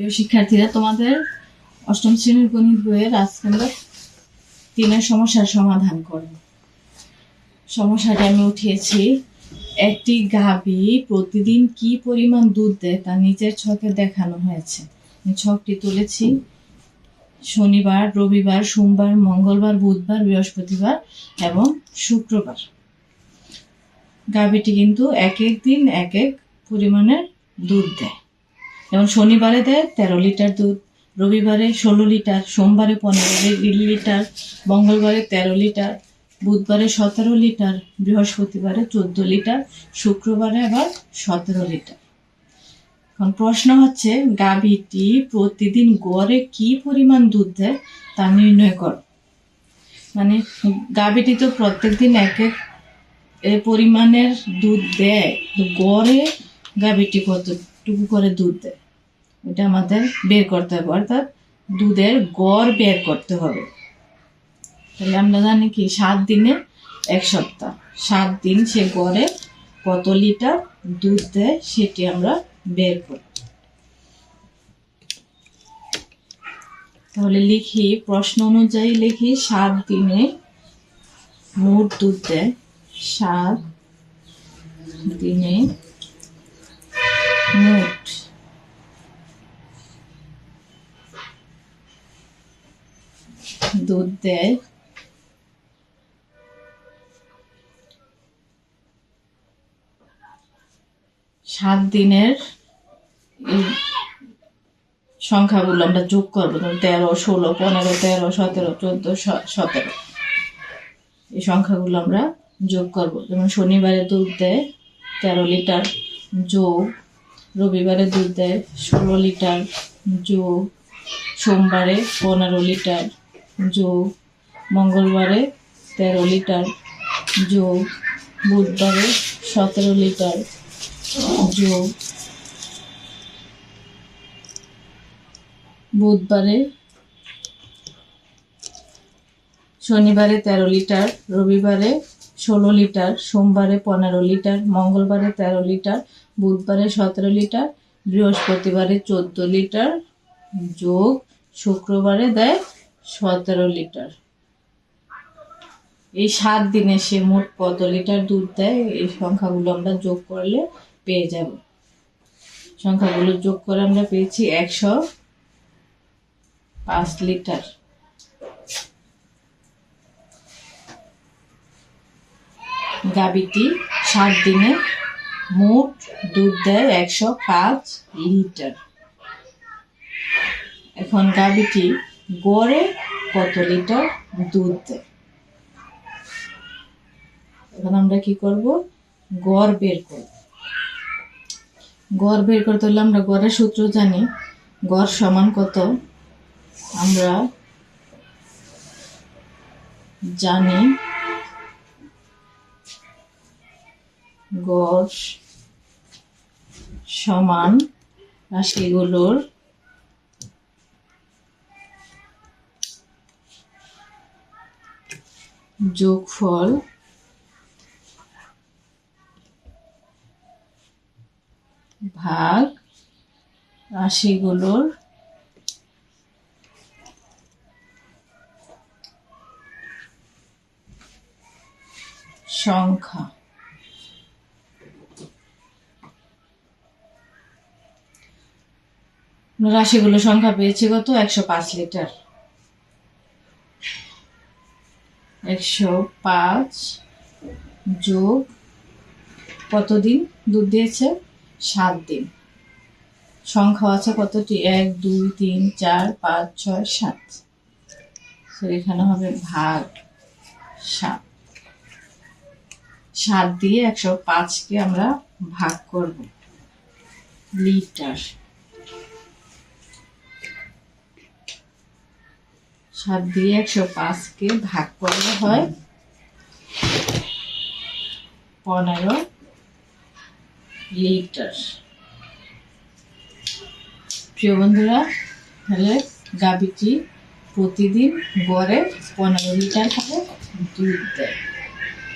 শিক্ষার্থীরা, তোমাদের অষ্টম শ্রেণির গণিত বইয়ের আজকে আমরা তিনের সমস্যার সমাধান করব সমস্যাটা আমি উঠিয়েছি, একটি গাভী প্রতিদিন কি পরিমাণ দুধ দেয় তা নিচের ছকে দেখানো হয়েছে। ছকটি তুলেছি। শনিবার, রবিবার, সোমবার, মঙ্গলবার, বুধবার, বৃহস্পতিবার এবং শুক্রবার। গাভীটি কিন্তু এক এক দিন এক এক পরিমাণের দুধ দেয়। যেমন শনিবারে দেয় তেরো লিটার দুধ, রবিবারে ষোলো লিটার, সোমবারে পনেরো লিটার, মঙ্গলবারে তেরো লিটার, বুধবারে সতেরো লিটার, বৃহস্পতিবারে চোদ্দ লিটার, শুক্রবারে আবার সতেরো লিটার। এখন প্রশ্ন হচ্ছে গাভীটি প্রতিদিন গড়ে কি পরিমাণ দুধ দেয় তা নির্ণয় করো। মানে গাভীটি তো প্রত্যেক দিন এক এক পরিমাণের দুধ দেয়, তো গড়ে গাভীটি কতটুকু করে দুধ দেয় এটা আমাদের বের করতে হবে, অর্থাৎ দুধের গড় বের করতে হবে। তাহলে আমরা জানি কি, সাত দিনে এক সপ্তাহ। সাত দিন সে গড়ে কত লিটার দুধ দেয় সেটি আমরা বের করি। তাহলে লিখি, প্রশ্ন অনুযায়ী লিখি, সাত দিনে মোট দুধ দেয়। সাত দিনে মোট দুধ দেয় সাত দিনের সংখ্যাগুলো আমরা যোগ করব তেরো, ষোলো, পনেরো, তেরো, সতেরো, চোদ্দ সতেরো। এই সংখ্যাগুলো আমরা যোগ করব। যেমন শনিবারে দুধ দেয় তেরো লিটার যোগ রবিবারে দুধ দেয় ষোলো লিটার যোগ সোমবারে পনেরো লিটার যোগ মঙ্গলবারে তেরো লিটার যোগ বুধবারে সতেরো লিটার যোগ বুধবারে, শনিবারে তেরো লিটার, রবিবারে ষোলো লিটার, সোমবারে পনেরো লিটার, মঙ্গলবারে তেরো লিটার বুধবারে সতেরো লিটার, বৃহস্পতিবারে চোদ্দ লিটার যোগ শুক্রবারে দেয় সতেরো লিটার। এই সাত দিনে সে মোট কত লিটার দুধ দেয়? এই সংখ্যাগুলো আমরা যোগ করলে পেয়ে যাব। সংখ্যাগুলো যোগ করে আমরা পেয়েছি একশো পাঁচ লিটার। গাবিটি সাত দিনে মোট দুধ দেয় একশো পাঁচ লিটার। এখন গাবিটি গড়ে কত লিটার দুধ দেয়? এখন আমরা কি করব? গড় বের করব। গড় বের করতে হলে আমরা গড়ের সূত্র জানি। গড় সমান কত? আমরা জানি গড় সমান রাশিগুলোর যোগফল ভাগ রাশিগুলোর সংখ্যা। রাশিগুলো সংখ্যা পেয়েছি কত? একশো পাঁচ লিটার। একশো পাঁচ যোগ কতদিন দুধ দিয়েছে? সাত দিন। সংখ্যা আছে কতটি? এক, দুই, তিন, চার, পাঁচ, ছয়, সাত। এখানে হবে ভাগ সাত। সাত দিয়ে একশো পাঁচকে আমরা ভাগ করব। লিটার। সাত দিয়ে একশো পাঁচকে ভাগ করলে হয় পনেরো লিটার। প্রিয় বন্ধুরা, তাহলে গাভীটি প্রতিদিন গড়ে পনেরো লিটার করে দুধ দেয়।